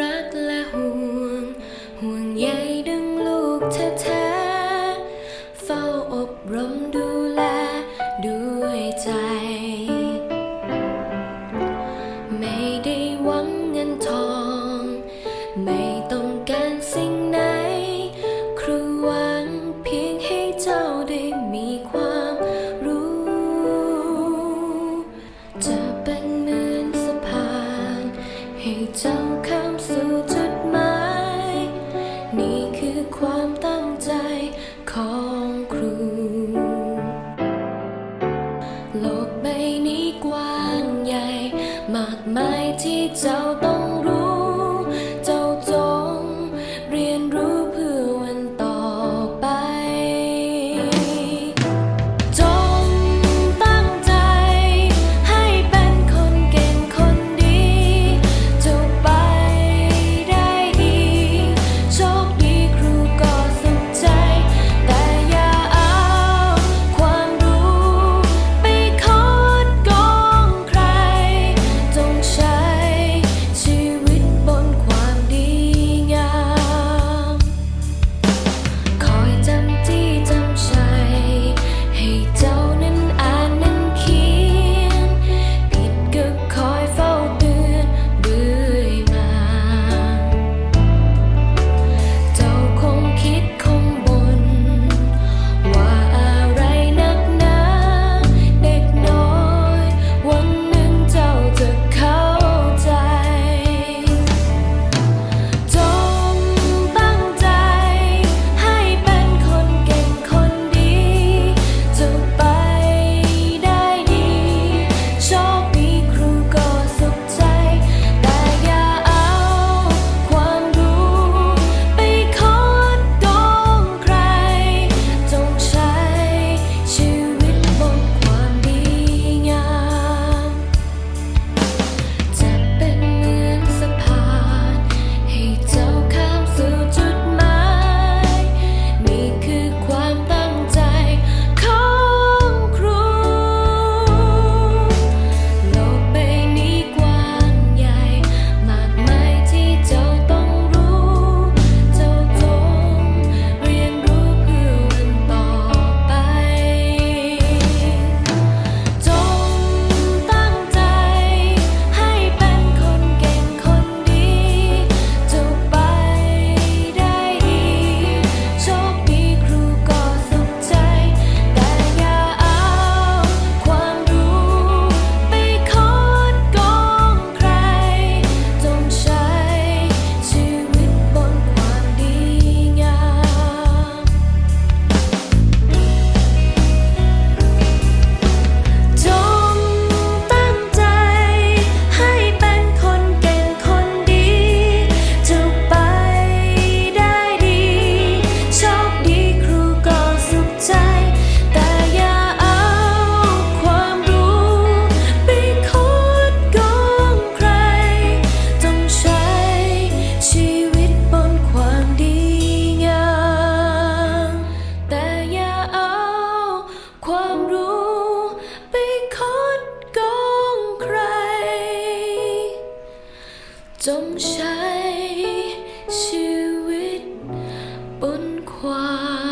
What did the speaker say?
รักและห่วง ห่วงใยดึงลูกแท้ๆเฝ้าอบรมดูแลด้วยใจ ไม่ได้หวังเงินทอง ไม่ต้องการสิ่งไหน ครูหวังเพียงให้เจ้าได้มีความรู้ จะเป็นเหมือนสะพานให้เจ้า มากมายที่เจ้าต้อง จงใช้ชีวิตบนความ